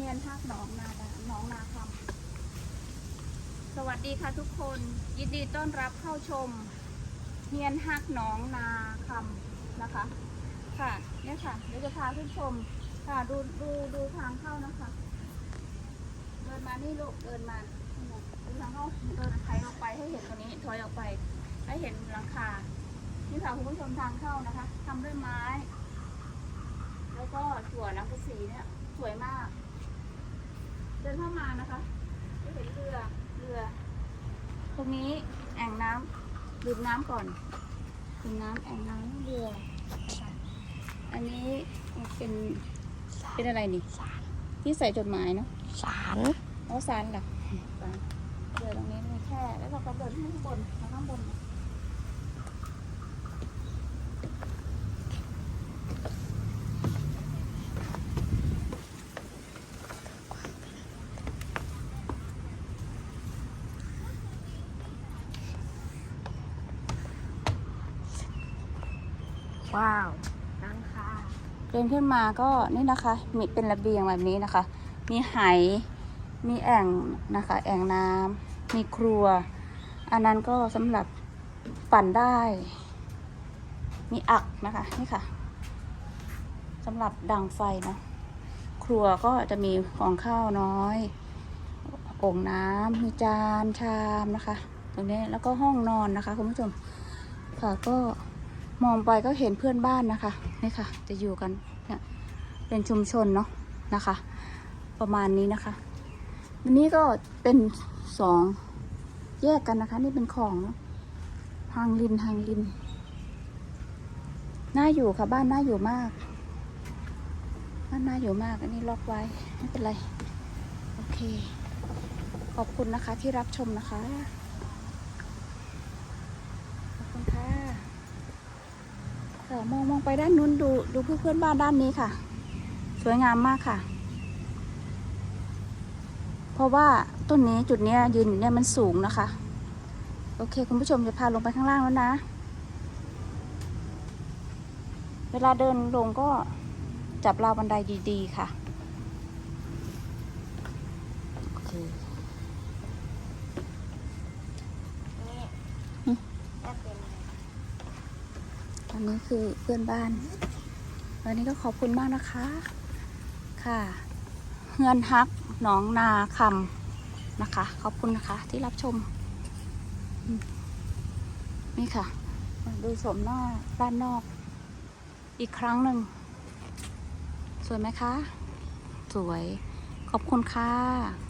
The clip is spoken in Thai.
เฮียนทักหนองนาหนองนาคำสวัสดีค่ะทุกคน ยินดีต้อนรับเข้าชมเฮียนฮักหนองนาคำนะคะ ค่ะเนี่ยค่ะเดี๋ยวจะพาขึ้นชม ค่ะดูดูดูทางเข้านะคะ เดินมานี่ลูกเดินมาดูทางเข้าเดินถอยออกไปให้เห็นตัวนี้ถอยออกไป ให้เห็นหลังคานี่ค่ะคุณผู้ชมทางเข้านะคะทำด้วยไม้ แล้วก็ถั่วน้ำกระสีเนี่ยสวยมาก ดินเข้ามานะคะจะเห็นเรือเรือ ตรงนี้แอ่งน้ำดื่มน้ำก่อนดื่มน้ำแอ่งน้ำเรือนะคะอันนี้เป็นเป็นอะไรนี่ที่ใส่จดหมายเนาะ สารอ๋อสารเหรอสารเรือตรงนี้มีแค่ แล้วเราก็เดินขึ้นข้างบนมาข้างบน ว้าวนั่งค่ะเดินขึ้นมาก็นี่นะคะ มีเป็นระเบียงแบบนี้นะคะ มีไหมีแอ่งนะคะ แอ่งน้ำมีครัว อันนั้นก็สำหรับปั่นได้ มีอักนะคะนี่ค่ะสำหรับดังไฟนะครัวก็จะมีของข้าวน้อยโอ่งน้ำมีจานชามนะคะ ตรงนี้แล้วก็ห้องนอนนะคะคุณผู้ชมค่ะก็ มองไปก็เห็นเพื่อนบ้านนะคะนี่ค่ะ จะอยู่กันเนี่ยเป็นชุมชนเนาะนะคะ ประมาณนี้นะคะวันนี้ก็เป็นสองแยกกันนะคะ นี่เป็นของเนอะทางริมทางริมน่าอยู่ค่ะ บ้านน่าอยู่มากบ้านน่าอยู่มาก อันนี้ล็อกไว้ไม่เป็นไร โอเค ขอบคุณนะคะที่รับชมนะคะ ขอบคุณค่ะ ค่ะมองมองไปด้านนู้นดูดูเพื่อนเพื่อนบ้านด้านนี้ค่ะ สวยงามมากค่ะ เพราะว่าต้นนี้จุดนี้ยยืนอยู่เนี่ยมันสูงนะคะ โอเค คุณผู้ชมจะพาลงไปข้างล่างแล้วนะ เวลาเดินลงก็จับราวบันไดดีๆค่ะ โอเค นี่ อืม แค่เป็น อันนี้คือเพื่อนบ้าน วันนี้ก็ขอบคุณมากนะคะ ค่ะเฮือนฮักหนองนาคำนะคะ ขอบคุณนะคะที่รับชม นี่ค่ะ ดูชมหน้าด้านนอก อีกครั้งหนึ่ง สวยไหมคะ สวย ขอบคุณค่ะ